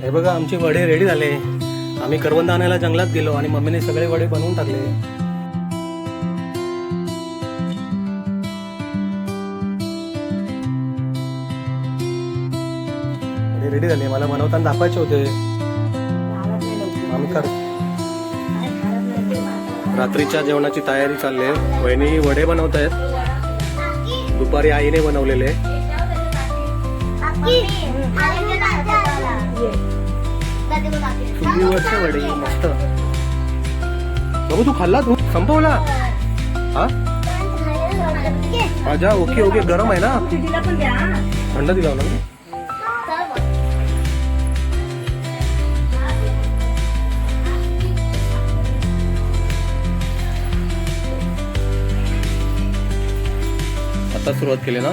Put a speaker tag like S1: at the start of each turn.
S1: हे बघा आमचे वडे रेडी झाले. आम्ही करवंद आणायला जंगलात गेलो आणि मम्मीने सगळे वडे बनवून टाकले. वडे रेडी झाले. मला बनवताना दाखवायचे होते. आम्ही कर रात्रीच्या जेवणाची तयारी चालली आहे. वहिनी वडे बनवत आहेत. दुपारी आईने बनवलेले. चुलीवरचे वडे मस्त बाबू तू खाल्ला तू? संपवला? हा? माझ्या ओके ओके गरम आहे ना. थंड दिला ना. आता सुरुवात केली ना.